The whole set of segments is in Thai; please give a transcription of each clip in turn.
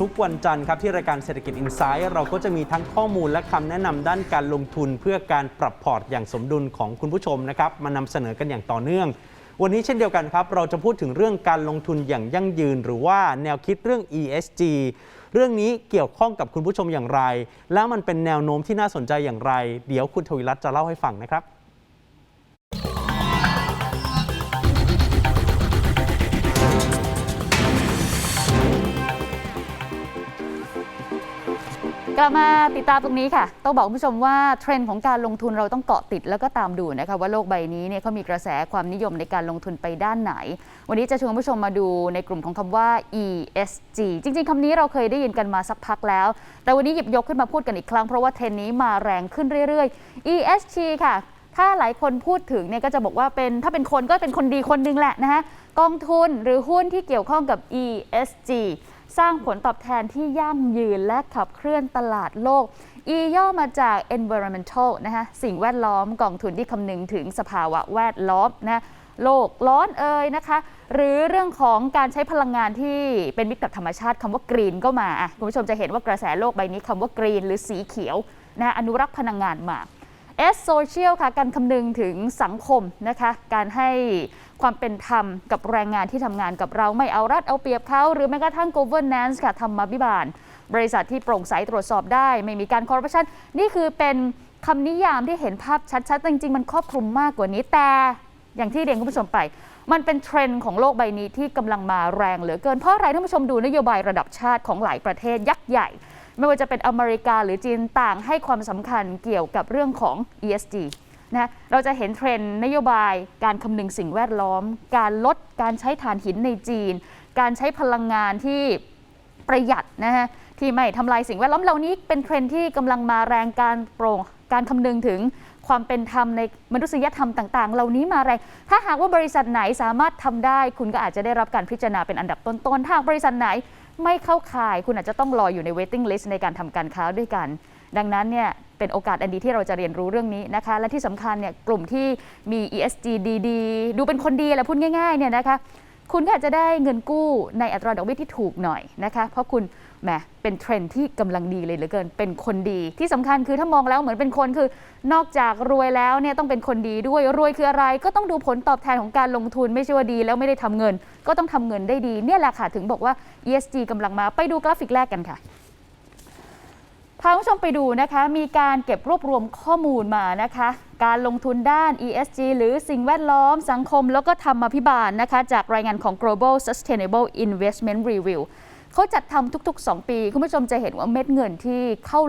ทุกวันจันทร์ครับที่รายการเศรษฐกิจอินไซด์เราก็จะมีทั้งข้อมูลและคำแนะนำด้านการลงทุนเพื่อการปรับพอร์ตอย่างสมดุลของคุณผู้ชมนะครับมานำเสนอกันอย่างต่อเนื่อง วันนี้เช่นเดียวกันครับ เราจะพูดถึงเรื่องการลงทุนอย่างยั่งยืน หรือว่าแนวคิดเรื่อง ESG เรื่องนี้เกี่ยวข้องกับคุณผู้ชมอย่างไร แล้วมันเป็นแนวโน้มที่น่าสนใจอย่างไร เดี๋ยวคุณทวิรัตน์จะเล่าให้ฟังนะครับ กลับมาติดตามตรงนี้ค่ะ ต้องบอกคุณผู้ชมว่าเทรนด์ของการลงทุนเราต้องเกาะติดแล้วก็ตามดูนะคะว่าโลกใบนี้เนี่ยเขามีกระแสความนิยมในการลงทุนไปด้านไหน วันนี้จะชวนคุณผู้ชมมาดูในกลุ่มของคำว่า ESG จริง ๆคำนี้เราเคยได้ยินกันมาสักพักแล้ว แต่วันนี้หยิบยกขึ้นมาพูดกันอีกครั้งเพราะว่าเทรนด์นี้มาแรงขึ้นเรื่อย ๆ ESG ค่ะถ้าหลายคนพูดถึงเนี่ยก็จะบอกว่าเป็นถ้าเป็นคนก็เป็นคนดีคนหนึงแหละนะคะกองทุนหรือหุ้นที่เกี่ยวข้องกับ ESG สร้างผลตอบแทนที่ยั่งยืนและขับเคลื่อนตลาดโลก E ย่อมาจาก environmental นะคะสิ่งแวดล้อมกองทุนที่คำนึงถึงสภาวะแวดล้อมนะโลกร้อนเอ่ยนะคะ หรือเรื่องของการใช้พลังงานที่เป็นมิตรกับธรรมชาติคำว่ากรีนก็มาคุณผู้ชมจะเห็นว่ากระแสโลกใบนี้คำว่ากรีน หรือสีเขียวนะอนุรักษ์พลังงานมา S Social ค่ะ การคำนึงถึงสังคมนะคะ การให้ ความเป็นธรรมกับแรงงานที่ทำงานกับเราไม่เอารัดเอาเปรียบเขา หรือแม้กระทั่ง governance ค่ะธรรมบิบาล บริษัทที่โปร่งใสตรวจสอบได้ ไม่มีการคอร์รัปชันนี่คือเป็นคำนิยามที่เห็นภาพชัดๆ จริง ๆ มันครอบคลุมมากกว่านี้แต่อย่างที่เรียนคุณผู้ชมไป มันเป็นเทรนด์ของโลกใบนี้ที่กำลังมาแรงเหลือเกิน เพราะอะไรท่านผู้ชมดูนโยบายระดับชาติของหลายประเทศยักษ์ใหญ่ ไม่ว่าจะเป็นอเมริกาหรือจีนต่างให้ความสำคัญเกี่ยวกับเรื่องของ ESG นะเราจะเห็นเทรนด์นโยบาย การคำนึงสิ่งแวดล้อม การลดการใช้ถ่านหินในจีน การใช้พลังงานที่ประหยัดนะฮะที่ไม่ทำลายสิ่งแวดล้อมเหล่านี้เป็นเทรนด์ที่กำลังมาแรงการโปร่งการคำนึงถึงความเป็นธรรมในมนุษยธรรมต่าง ๆ เหล่านี้มาแรง ถ้าหากว่าบริษัทไหนสามารถทำได้ คุณก็อาจจะได้รับการพิจารณาเป็นอันดับต้นๆถ้าบริษัทไหนไม่เข้าข่าย คุณอาจจะต้องรออยู่ใน waiting list ในการทำการค้าด้วยกัน ดังนั้นเนี่ยเป็นโอกาสอันดีที่เราจะเรียนรู้เรื่องนี้นะคะ และที่สำคัญเนี่ยกลุ่มที่มี ESG ดีๆดูเป็นคนดีแหละพูดง่ายๆเนี่ยนะคะคุณก็อาจจะได้เงินกู้ในอัตราดอกเบี้ยที่ถูกหน่อยนะคะ เพราะคุณแหมเป็นเทรนที่กำลังดีเลยเหลือเกิน เป็นคนดีที่สำคัญคือถ้ามองแล้วเหมือนเป็นคนคือนอกจากรวยแล้วเนี่ยต้องเป็นคนดีด้วยรวยคืออะไร ก็ต้องดูผลตอบแทนของการลงทุนไม่ใช่ว่าดี แล้วไม่ได้ทำเงิน ก็ต้องทำเงินได้ดี เนี่ยแหละค่ะถึงบอกว่า ESG กำลังมาไปดูกราฟิกแรกกันค่ะ พาคุณผู้ชมไปดูนะคะมีการเก็บรวบรวมข้อมูลมานะคะ การลงทุนด้าน ESG หรือสิ่งแวดล้อมสังคม แล้วก็ธรรมพิบาลนะคะ จากรายงานของ Global Sustainable Investment Review เขาจัดทำทุก ๆ 2 ปี คุณผู้ชมจะเห็นว่าเม็ดเงินที่เข้า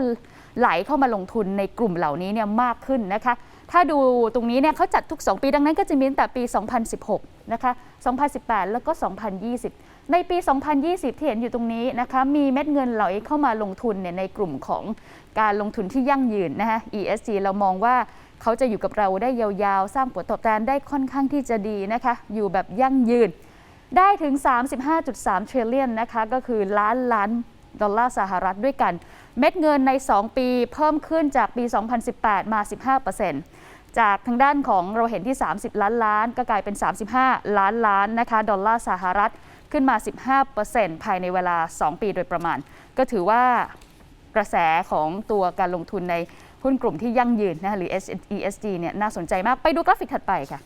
ไหลเข้ามาลงทุนในกลุ่มเหล่านี้เนี่ยมากขึ้นนะคะ ถ้าดูตรงนี้เนี่ยเขาจัดทุก 2 ปีดังนั้นก็จะมีตั้งแต่ปี 2016 นะคะ 2018 แล้วก็ 2020 ในปี 2020 ที่เห็นอยู่ตรงนี้นะคะ มีเม็ดเงินไหลเข้ามาลงทุนเนี่ยในกลุ่มของการลงทุนที่ยั่งยืนนะคะ ESG เรามองว่าเขาจะอยู่กับเราได้ยาวๆ สร้างผลตอบแทนได้ค่อนข้างที่จะดีนะคะ อยู่แบบยั่งยืน ได้ถึง 35.3 trillion นะคะ ก็คือล้านล้านดอลลาร์สหรัฐด้วยกัน เม็ดเงินใน 2 ปีเพิ่มขึ้นจากปี 2018 มา 15% จากทางด้านของเราเห็นที่ 30 ล้านล้าน ก็กลายเป็น 35 ล้านล้านนะคะดอลลาร์สหรัฐขึ้นมา 15%ภายในเวลา 2 ปีโดยประมาณ ก็ถือว่ากระแสของตัวการลงทุนในหุ้นกลุ่มที่ยั่งยืนนะคะหรือ ESG เนี่ยน่าสนใจมากไปดูกราฟิกถัดไปค่ะ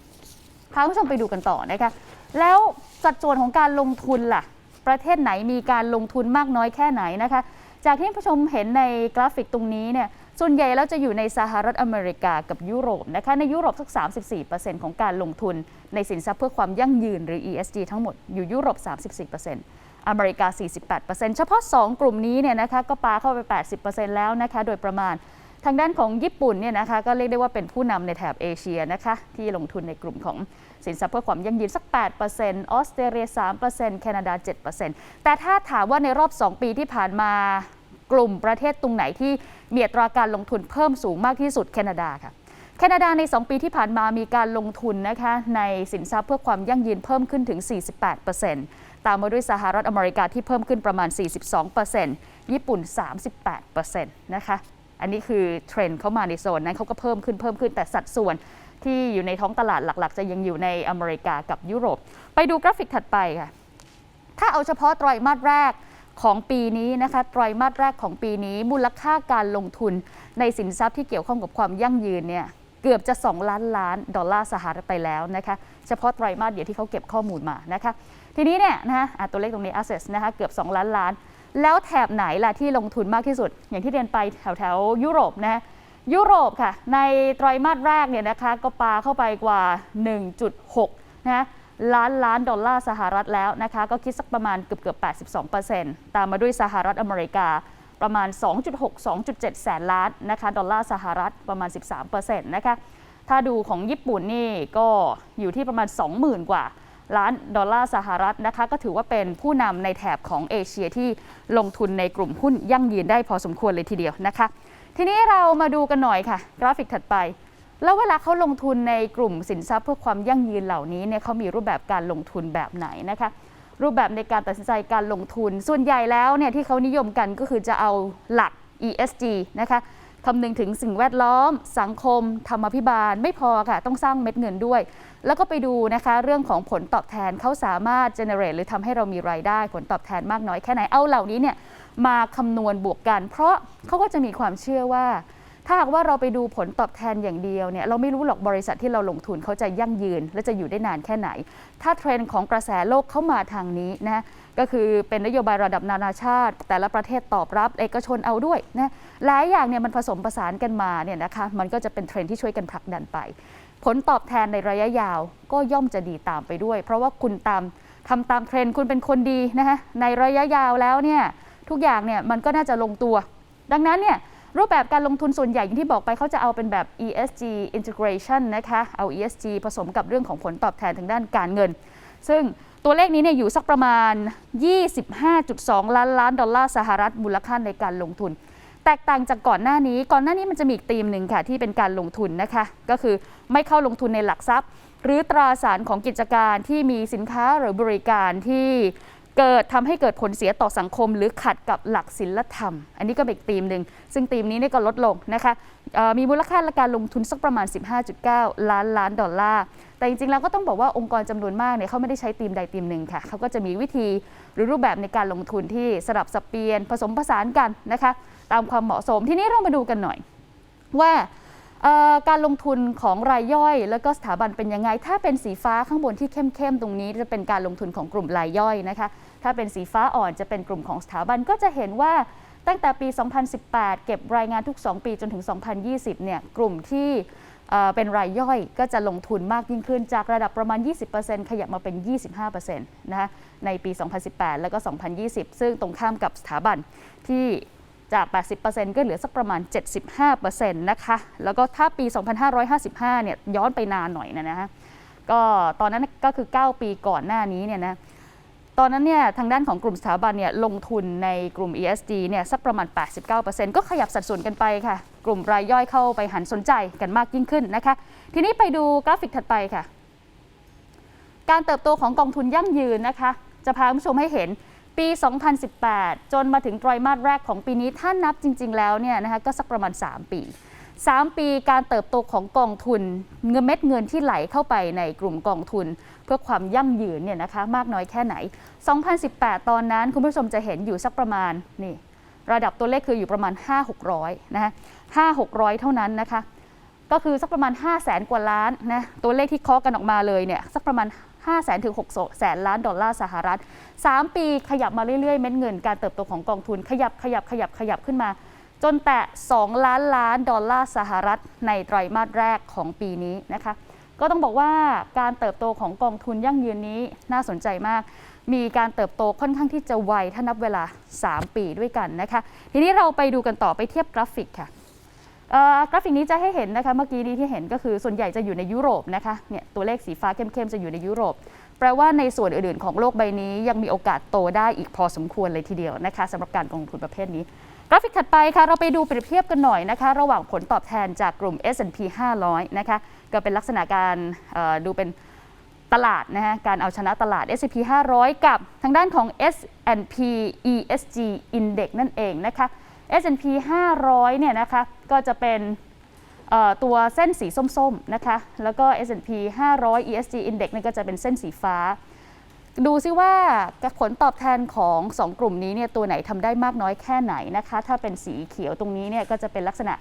พาคุณผู้ชมไปดูกันต่อนะคะแล้วสัดส่วนของการลงทุนล่ะ ประเทศไหนมีการลงทุนมากน้อยแค่ไหนนะคะ จากที่ผู้ชมเห็นในกราฟิกตรงนี้เนี่ย ส่วนใหญ่แล้วจะอยู่ในสหรัฐอเมริกากับยุโรปนะคะในยุโรปสัก 34%ของการลงทุนในสินทรัพย์เพื่อความยั่งยืนหรือ ESG ทั้งหมดอยู่ยุโรป 34%อเมริกา 48%เฉพาะ 2 กลุ่มนี้เนี่ยนะคะก็ปาเข้าไป 80%แล้วนะคะโดยประมาณทางด้านของญี่ปุ่นเนี่ยนะคะก็เรียกได้ว่าเป็นผู้นำในแถบเอเชียนะคะที่ลงทุนในกลุ่มของสินทรัพย์เพื่อความยั่งยืนสัก 8%ออสเตรเลีย 3%แคนาดา 7%แต่ถ้าถามว่าในรอบ 2 ปีที่ผ่านมา กลุ่มประเทศตรงไหนที่มีอัตราการลงทุนเพิ่มสูงมากที่สุดแคนาดาค่ะ แคนาดาใน 2 ปีที่ผ่านมามีการลงทุนนะคะในสินทรัพย์เพื่อความยั่งยืนเพิ่มขึ้นถึง 48%ตามมาด้วยสหรัฐอเมริกาที่เพิ่มขึ้นประมาณ 42%ญี่ปุ่น 38%นะคะอันนี้คือเทรนด์เข้ามาในโซนนั้นเขาก็เพิ่มขึ้นเพิ่มขึ้นแต่สัดส่วนที่อยู่ในท้องตลาดหลักๆ จะยังอยู่ในอเมริกากับยุโรป ไปดูกราฟิกถัดไปค่ะ ถ้าเอาเฉพาะไตรมาสแรก ของปีนี้นะคะไตรมาสแรกของปีนี้มูลค่าการลงทุนในสินทรัพย์ที่เกี่ยวข้องกับความยั่งยืนเนี่ยเกือบจะ 2 ล้านล้านดอลลาร์สหรัฐไปแล้วนะคะเฉพาะไตรมาสเดียวที่เขาเก็บข้อมูลมานะคะทีนี้เนี่ยนะคะะตัวเลขตรงนี้ assets นะคะเกือบ 2 ล้านล้าน แล้วแถบไหนล่ะที่ลงทุนมากที่สุด อย่างที่เรียนไปแถวแถวยุโรปนะยุโรปค่ะในไตรมาสแรกเนี่ยนะคะก็ปาเข้าไปกว่า 1.6 นะ ล้านล้านดอลลาร์สหรัฐแล้วนะคะ ก็คิดสักประมาณเกือบเกือบ82%ตามมาด้วยสหรัฐอเมริกาประมาณ 2.6 2.7 แสนล้านนะคะดอลลาร์สหรัฐประมาณ 13%นะคะ ถ้าดูของญี่ปุ่นนี่ก็อยู่ที่ประมาณ 20,000 กว่าล้านดอลลาร์สหรัฐนะคะ ก็ถือว่าเป็นผู้นำในแถบของเอเชียที่ลงทุนในกลุ่มหุ้นยั่งยืนได้พอสมควรเลยทีเดียวนะคะ ทีนี้เรามาดูกันหน่อยค่ะ กราฟิกถัดไป แล้วเวลาเขาลงทุนในกลุ่มสินทรัพย์เพื่อความยั่งยืนเหล่านี้เนี่ยเขามีรูปแบบการลงทุนแบบไหนนะคะ รูปแบบในการตัดสินใจการลงทุน ส่วนใหญ่แล้วเนี่ยที่เขานิยมกันก็คือจะเอาหลัก ESG นะคะคำนึงถึงสิ่งแวดล้อม สังคม ธรรมพิบาลไม่พอค่ะ ต้องสร้างเม็ดเงินด้วย แล้วก็ไปดูนะคะ เรื่องของผลตอบแทนเขาสามารถ generate หรือทำให้เรามีรายได้ ผลตอบแทนมากน้อยแค่ไหนเอาเหล่านี้เนี่ยมาคำนวณบวกกัน เพราะเขาก็จะมีความเชื่อว่า ถ้าหากว่าเราไปดูผลตอบแทนอย่างเดียวเนี่ยเราไม่รู้หรอกบริษัทที่เราลงทุนเขาจะยั่งยืน และจะอยู่ได้นานแค่ไหน ถ้าเทรนด์ของกระแสโลกเข้ามาทางนี้นะก็คือเป็นนโยบายระดับนานาชาติ แต่ละประเทศตอบรับเอกชนเอาด้วยนะหลายอย่างเนี่ยมันผสมผสานกันมาเนี่ยนะคะมันก็จะเป็นเทรนด์ที่ช่วยกันผลักดันไป ผลตอบแทนในระยะยาวก็ย่อมจะดีตามไปด้วย เพราะว่าคุณตามทำตามเทรนด์คุณเป็นคนดีนะคะในระยะยาวแล้วเนี่ยทุกอย่างเนี่ยมันก็น่าจะลงตัว ดังนั้นเนี่ย รูปแบบการลงทุนส่วนใหญ่อย่างที่บอกไปเขาจะเอาเป็นแบบ ESG integration นะคะเอา ESG ผสมกับเรื่องของผลตอบแทนทางด้านการเงิน ซึ่งตัวเลขนี้เนี่ยอยู่สักประมาณ 25.2 ล้านล้านดอลลาร์สหรัฐมูลค่าในการลงทุน แตกต่างจากก่อนหน้านี้ ก่อนหน้านี้มันจะมีอีกธีมหนึ่งค่ะที่เป็นการลงทุนนะคะ ก็คือไม่เข้าลงทุนในหลักทรัพย์ หรือตราสารของกิจการที่มีสินค้าหรือบริการที่ เกิดทำให้เกิดผลเสียต่อสังคม หรือขัดกับหลักศีลธรรม อันนี้ก็เป็นอีกธีมหนึ่ง ซึ่งธีมนี้นี่ก็ลดลงนะคะมีมูลค่าและการลงทุนสักประมาณ 15.9 ล้านล้านดอลลาร์ แต่จริงๆแล้วก็ต้องบอกว่าองค์กรจำนวนมากเนี่ยเขาไม่ได้ใช้ธีมใดธีมหนึ่งค่ะเขาก็จะมีวิธีหรือรูปแบบในการลงทุนที่สลับสับเปลี่ยนผสมผสานกันนะคะตามความเหมาะสม ทีนี้เรามาดูกันหน่อย ว่าการลงทุนของรายย่อย แล้วก็สถาบันเป็นยังไง ถ้าเป็นสีฟ้าข้างบนที่เข้มๆ ตรงนี้จะเป็นการลงทุนของกลุ่มรายย่อยนะคะ ถ้าเป็นสีฟ้าอ่อนจะเป็นกลุ่มของสถาบันก็จะเห็นว่าตั้งแต่ปี 2018 เก็บรายงานทุก 2 ปีจนถึง 2020 เนี่ย กลุ่มที่เเป็นรายย่อยก็จะลงทุนมากยิ่งขึ้นจากระดับประมาณ 20%ขยับมาเป็น 25%นะคะในปี 2018 แล้วก็ 2020 ซึ่งตรงข้ามกับสถาบันที่จาก 80%ก็เหลือสักประมาณ 75%นะคะ แล้วก็ถ้าปี 2555 เนี่ยย้อนไปนานหน่อยนะนะฮะ ก็ตอนนั้นก็คือ 9 ปีก่อนหน้านี้เนี่ยนะ ตอนนั้นเนี่ยทางด้านของกลุ่มสถาบันเนี่ยลงทุนในกลุ่ม ESG เนี่ยสักประมาณ 89%ก็ขยับสัดส่วนกันไปค่ะ กลุ่มรายย่อยเข้าไปหันสนใจกันมากยิ่งขึ้นนะคะ ทีนี้ไปดูกราฟิกถัดไปค่ะ การเติบโตของกองทุนยั่งยืนนะคะ จะพาคุณผู้ชมให้เห็นปี 2018 จนมาถึงไตรมาสแรกของปีนี้ถ้านับจริง ๆ แล้วเนี่ยนะคะก็สักประมาณ 3 ปี 3 ปีการเติบโตของกองทุน เงินเม็ดเงินที่ไหลเข้าไปในกลุ่มกองทุน เพื่อความยั่งยืนเนี่ยนะคะมากน้อยแค่ไหน 2018 ตอนนั้นคุณผู้ชมจะเห็นอยู่สักประมาณนี่ระดับตัวเลขคืออยู่ประมาณ 5-600 นะคะ5-600 เท่านั้นนะคะ ก็คือสักประมาณ 5 0 0แสนกว่าล้านนะตัวเลขที่เคาะกันออกมาเลยเนี่ยสักประมาณ5 0 0แสนถึง6แสนล้านดอลลาร์สหรัฐ 3 ปีขยับมาเรื่อยๆ เม็ดเงินการเติบโตของกองทุนขยับขยับขยับขยับขึ้นมา จนแตะ 2 ล้านล้านดอลลาร์สหรัฐในไตรมาสแรกของปีนี้นะคะ ก็ต้องบอกว่าการเติบโตของกองทุนยั่งยืนนี้น่าสนใจมาก มีการเติบโตค่อนข้างที่จะไวถ้านับเวลา 3 ปีด้วยกันนะคะ ทีนี้เราไปดูกันต่อไปเทียบกราฟิกค่ะกราฟิกนี้จะให้เห็นนะคะเมื่อกี้นี้ที่เห็นก็คือส่วนใหญ่จะอยู่ในยุโรปนะคะเนี่ยตัวเลขสีฟ้าเข้มๆจะอยู่ในยุโรป แปลว่าในส่วนอื่นๆของโลกใบนี้ยังมีโอกาสโตได้อีกพอสมควรเลยทีเดียวนะคะสำหรับการลงทุนประเภทนี้ กราฟิกถัดไปค่ะเราไปดูเปรียบเทียบกันหน่อยนะคะ ระหว่างผลตอบแทนจากกลุ่ม S&P 500 นะคะก็เป็นลักษณะการดูเป็นตลาดนะฮะการเอาชนะตลาด S&P 500 กับทางด้านของ S&P ESG Index นั่นเองนะคะ S&P 500 เนี่ยนะคะก็จะเป็นตัวเส้นสีส้มๆนะคะแล้วก็ S&P 500 ESG Index เนี่ก็จะเป็นเส้นสีฟ้า ดูซิว่าผลตอบแทนของ 2 กลุ่มนี้เนี่ยตัวไหนทำได้มากน้อยแค่ไหนนะคะ ถ้าเป็นสีเขียวตรงนี้เนี่ยก็จะเป็นลักษณะ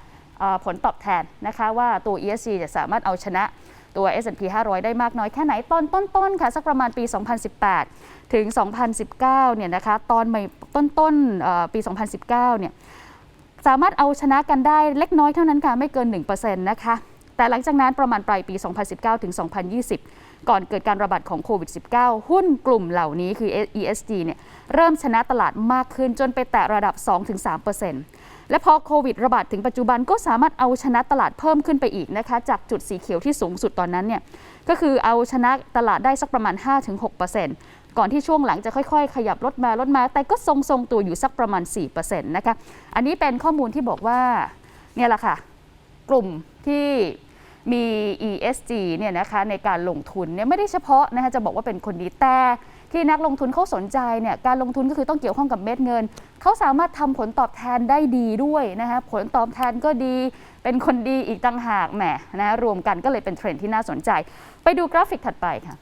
ผลตอบแทนนะคะว่าตัว ESG จะสามารถเอาชนะตัว S&P 500 ได้มากน้อยแค่ไหนตอนต้นๆค่ะ สักประมาณปี 2018 ถึง 2019 เนี่ยนะคะตอนใหม่ต้นๆเอ่อปี 2019 เนี่ยสามารถเอาชนะกันได้เล็กน้อยเท่านั้นค่ะ ไม่เกิน 1%นะคะแต่หลังจากนั้นประมาณปลายปี 2019 ถึง 2020 ก่อนเกิดการระบาดของโควิด -19 หุ้นกลุ่มเหล่านี้คือ ESG เนี่ยเริ่มชนะตลาดมากขึ้นจนไปแตะระดับ 2-3%และพอโควิดระบาดถึงปัจจุบันก็สามารถเอาชนะตลาดเพิ่มขึ้นไปอีกนะคะจากจุดสีเขียวที่สูงสุดตอนนั้นเนี่ยก็คือเอาชนะตลาดได้สักประมาณ 5-6%ก่อนที่ช่วงหลังจะค่อยๆ ขยับลดมาลดมา แต่ก็ทรงๆตัวอยู่สักประมาณ 4%นะคะ อันนี้เป็นข้อมูลที่บอกว่าเนี่ยแหละค่ะ กลุ่มที่ มี ESG เนี่ยนะคะในการลงทุนเนี่ยไม่ได้เฉพาะนะคะจะบอกว่าเป็นคนดีแต่ที่นักลงทุนเขาสนใจเนี่ยการลงทุนก็คือต้องเกี่ยวข้องกับเม็ดเงิน เขาสามารถทำผลตอบแทนได้ดีด้วยนะคะผลตอบแทนก็ดี เป็นคนดีอีกต่างหากแหมนะรวมกันก็เลยเป็นเทรนด์ที่น่าสนใจ ไปดูกราฟิกถัดไปค่ะ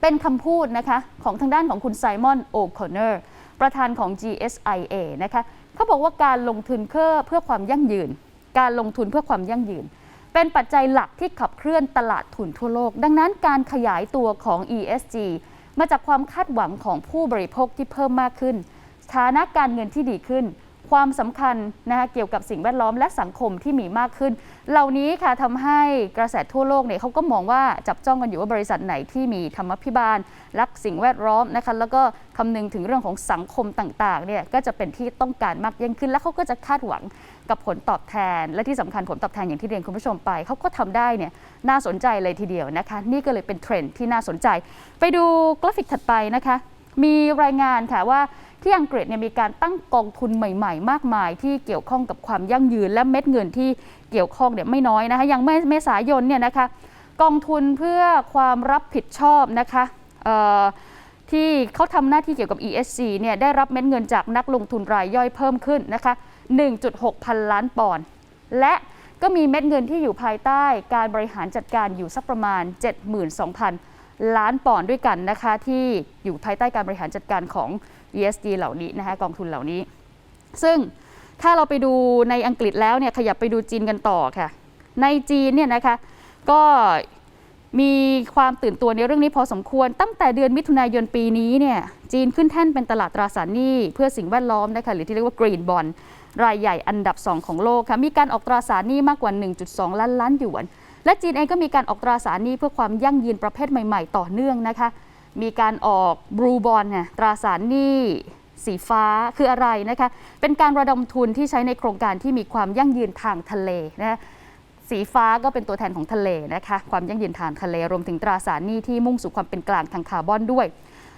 เป็นคำพูดนะคะของทางด้านของคุณไซมอนโอคอนเนอร์ประธานของ GSIA นะคะเขาบอกว่าการลงทุนเพื่อเพื่อความยั่งยืน การลงทุนเพื่อความยั่งยืน เป็นปัจจัยหลักที่ขับเคลื่อนตลาดทุนทั่วโลก ดังนั้นการขยายตัวของ ESG มาจากความคาดหวังของผู้บริโภคที่เพิ่มมากขึ้น ฐานะการเงินที่ดีขึ้น ความสำคัญนะคะเกี่ยวกับสิ่งแวดล้อมและสังคมที่มีมากขึ้น เหล่านี้ค่ะทำให้กระแสทั่วโลกเนี่ยเขาก็มองว่าจับจ้องกันอยู่ว่าบริษัทไหนที่มีธรรมพิบาล รักสิ่งแวดล้อมนะคะแล้วก็คำนึงถึงเรื่องของสังคมต่างๆเนี่ยก็จะเป็นที่ต้องการมากยิ่งขึ้น และเขาก็จะคาดหวังกับผลตอบแทน และที่สำคัญผลตอบแทนอย่างที่เรียนคุณผู้ชมไปเขาก็ทำได้เนี่ยน่าสนใจเลยทีเดียวนะคะ นี่ก็เลยเป็นเทรนด์ที่น่าสนใจ ไปดูกราฟิกถัดไปนะคะ มีรายงานค่ะว่า ที่อังกฤษเนี่ยมีการตั้งกองทุนใหม่ ๆ มากมาย ที่เกี่ยวข้องกับความยั่งยืน และเม็ดเงินที่เกี่ยวข้องเนี่ยไม่น้อยนะคะย่างเมษายนเนี่ยนะคะกองทุนเพื่อความรับผิดชอบนะคะที่เขาทำหน้าที่เกี่ยวกับ ESG เนี่ยได้รับเม็ดเงินจากนักลงทุนรายย่อยเพิ่มขึ้นนะคะ 1.6 พันล้านปอนด์ และก็มีเม็ดเงินที่อยู่ภายใต้การบริหารจัดการอยู่สักประมาณ 72,000 ล้านปอนด์ด้วยกันนะคะ ที่อยู่ภายใต้การบริหารจัดการของ ESG เหล่านี้นะคะกองทุนเหล่านี้ ซึ่งถ้าเราไปดูในอังกฤษแล้วเนี่ยขยับไปดูจีนกันต่อค่ะ ในจีนเนี่ยนะคะก็มีความตื่นตัวในเรื่องนี้พอสมควร ตั้งแต่เดือนมิถุนายนปีนี้เนี่ยจีนขึ้นแท่นเป็นตลาดตราสารหนี้เพื่อสิ่งแวดล้อมนะคะหรือที่เรียกว่า Green Bond รายใหญ่อันดับ 2 ของโลกค่ะมีการออกตราสารหนี้มากกว่า 1.2 ล้านล้านหยวน และจีนเองก็มีการออกตราสารหนี้เพื่อความยั่งยืนประเภทใหม่ ๆ ต่อเนื่องนะคะ มีการออกบลูบอลเนี่ยตราสารหนี้สีฟ้าคืออะไรนะคะ เป็นการระดมทุนที่ใช้ในโครงการที่มีความยั่งยืนทางทะเลนะสีฟ้าก็เป็นตัวแทนของทะเลนะคะ ความยั่งยืนทางทะเล รวมถึงตราสารหนี้ที่มุ่งสู่ความเป็นกลางทางคาร์บอนด้วย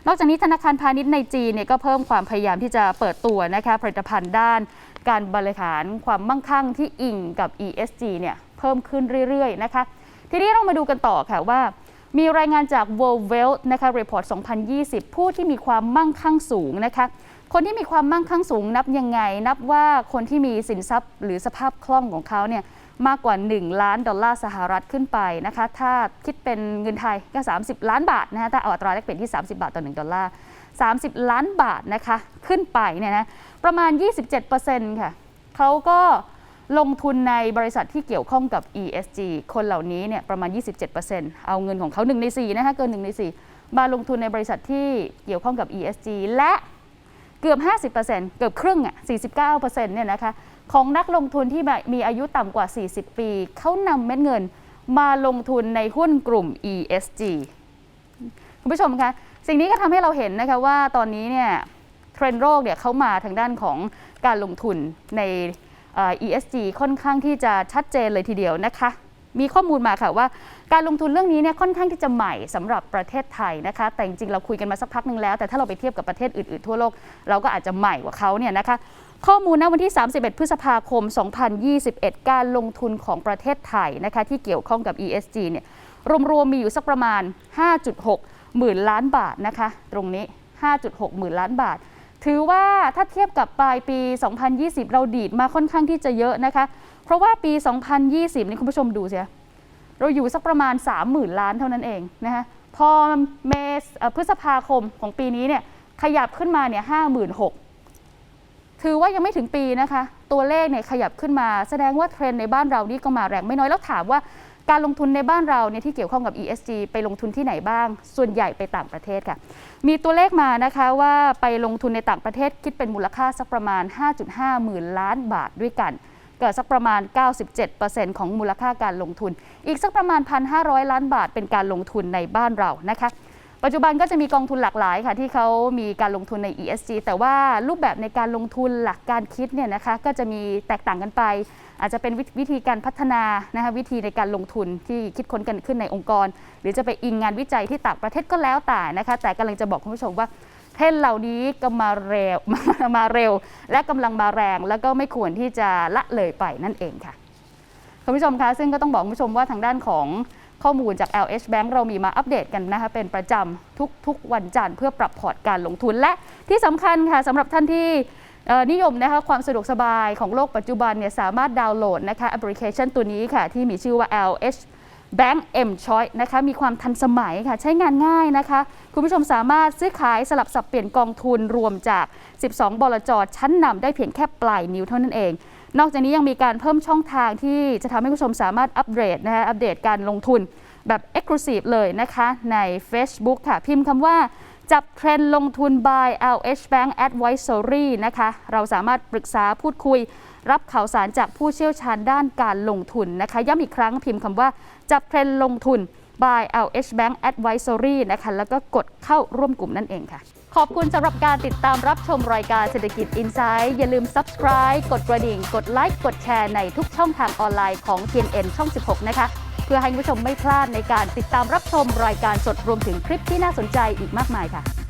นอกจากนี้ธนาคารพาณิชย์ในจีนเนี่ยก็เพิ่มความพยายามที่จะเปิดตัวนะคะผลิตภัณฑ์ด้าน การบริหารความมั่งคั่งที่อิงกับ ESG เนี่ยเพิ่มขึ้นเรื่อยๆนะคะ ทีนี้เรามาดูกันต่อค่ะว่า มีรายงานจาก World Wealth นะคะ Report 2020 ผู้ที่มีความมั่งคั่งสูงนะคะ คนที่มีความมั่งคั่งสูงนับยังไง นับว่าคนที่มีสินทรัพย์หรือสภาพคล่องของเขาเนี่ยมากกว่า 1 ล้านดอลลาร์สหรัฐขึ้นไปนะคะ ถ้าคิดเป็นเงินไทยก็ 30 ล้านบาทนะคะถ้าเอาอัตราแลกเปลี่ยนที่ 30 บาทต่อ 1 ดอลลาร์ 30 ล้านบาทนะคะ ขึ้นไปเนี่ยนะ ประมาณ 27%ค่ะเขาก็ ลงทุนในบริษัทที่เกี่ยวข้องกับ ESG คนเหล่านี้เนี่ยประมาณ 27%เอาเงินของเขา1ใน4นะคะเกิน1ใน4มาลงทุนในบริษัทที่เกี่ยวข้องกับ ESG และเกือบ 50%เกือบครึ่งอะ49%เนี่ยนะคะของนักลงทุนที่มีอายุต่ำกว่า 40 ปี เขานำเม็ดเงินมาลงทุนในหุ้นกลุ่ม ESG คุณผู้ชมคะสิ่งนี้ก็ทำให้เราเห็นนะคะว่าตอนนี้เนี่ยเทรนด์โลกเนี่ยเขามาทางด้านของการลงทุนใน ESG ค่อนข้างที่จะชัดเจนเลยทีเดียวนะคะ มีข้อมูลมาค่ะว่า การลงทุนเรื่องนี้เนี่ยค่อนข้างที่จะใหม่สำหรับประเทศไทยนะคะ แต่จริงๆเราคุยกันมาสักพักหนึ่งแล้ว แต่ถ้าเราไปเทียบกับประเทศอื่นๆทั่วโลก เราก็อาจจะใหม่กว่าเขาเนี่ยนะคะข้อมูลณวันที่ 31 พฤษภาคม 2021 การลงทุนของประเทศไทยนะคะที่เกี่ยวข้องกับ ESG เนี่ยรวมๆมีอยู่สักประมาณ 5.6 หมื่นล้านบาทนะคะ ตรงนี้ 5.6 หมื่นล้านบาท ถือว่าถ้าเทียบกับปลายปี 2020 เราดีดมาค่อนข้างที่จะเยอะนะคะ เพราะว่าปี 2020 นี่คุณผู้ชมดูสิเราอยู่สักประมาณ 30,000 ล้านเท่านั้นเองนะคะพอเมษพฤษภาคมของปีนี้เนี่ยขยับขึ้นมาเนี่ยห้าหมื่นหกถือว่ายังไม่ถึงปีนะคะ ตัวเลขเนี่ยขยับขึ้นมา แสดงว่าเทรนด์ในบ้านเรานี่ก็มาแรงไม่น้อยแล้วถามว่า การลงทุนในบ้านเราเนี่ยที่เกี่ยวข้องกับ ESG ไปลงทุนที่ไหนบ้าง ส่วนใหญ่ไปต่างประเทศค่ะ มีตัวเลขมานะคะว่าไปลงทุนในต่างประเทศคิดเป็นมูลค่าสักประมาณ 5.5 หมื่นล้านบาทด้วยกันเกิดสักประมาณ 97%ของมูลค่าการลงทุน อีกสักประมาณ 1,500 ล้านบาทเป็นการลงทุนในบ้านเรานะคะ ปัจจุบันก็จะมีกองทุนหลากหลายค่ะที่เขามีการลงทุนใน ESG แต่ว่ารูปแบบในการลงทุนหลักการคิดเนี่ยนะคะก็จะมีแตกต่างกันไป อาจจะเป็นวิธีการพัฒนานะคะวิธีในการลงทุนที่คิดค้นกันขึ้นในองค์กร หรือจะไปอิงงานวิจัยที่ต่างประเทศก็แล้วแต่นะคะแต่กำลังจะบอกคุณผู้ชมว่าเทรนเหล่านี้ก็มาเร็วมาเร็ว และกำลังมาแรง แล้วก็ไม่ควรที่จะละเลยไปนั่นเองค่ะคุณผู้ชมคะซึ่งก็ต้องบอกคุณผู้ชมว่าทางด้านของข้อมูลจาก LH Bank เรามีมาอัปเดตกันนะคะเป็นประจำทุกทุกวันจันทร์เพื่อปรับพอร์ตการลงทุนและที่สำคัญค่ะสำหรับท่านที่ นิยมนะคะความสะดวกสบายของโลกปัจจุบันเนี่ยสามารถดาวน์โหลดนะคะแอปพลิเคชันตัวนี้ค่ะ ที่มีชื่อว่า LH Bank M Choice นะคะมีความทันสมัยค่ะ ใช้งานง่ายนะคะ คุณผู้ชมสามารถซื้อขายสลับสับเปลี่ยนกองทุนรวมจาก 12 บลจชั้นนำได้เพียงแค่ปลายนิ้วเท่านั้นเอง นอกจากนี้ยังมีการเพิ่มช่องทางที่จะทำให้คุณผู้ชมสามารถอัปเดตนะคะอัปเดตการลงทุนแบบ Exclusive เลยนะคะใน Facebook ค่ะพิมพ์คำว่า จับเทรนด์ลงทุน by LH Bank Advisory นะคะ เราสามารถปรึกษาพูดคุย รับข่าวสารจากผู้เชี่ยวชาญด้านการลงทุนนะคะ ย้ำอีกครั้งพิมพ์คำว่า จับเทรนด์ลงทุน by LH Bank Advisory นะคะ แล้วก็กดเข้าร่วมกลุ่มนั่นเองค่ะ ขอบคุณสำหรับการติดตามรับชมรายการเศรษฐกิจ Insight อย่าลืม subscribe กดกระดิ่ง กดไลค์ กดแชร์ในทุกช่องทางออนไลน์ของ TNN ช่อง 16 นะคะ พื่อให้คุณผู้ชมไม่พลาดในการติดตามรับชมรายการสดรวมถึงคลิปที่น่าสนใจอีกมากมายค่ะ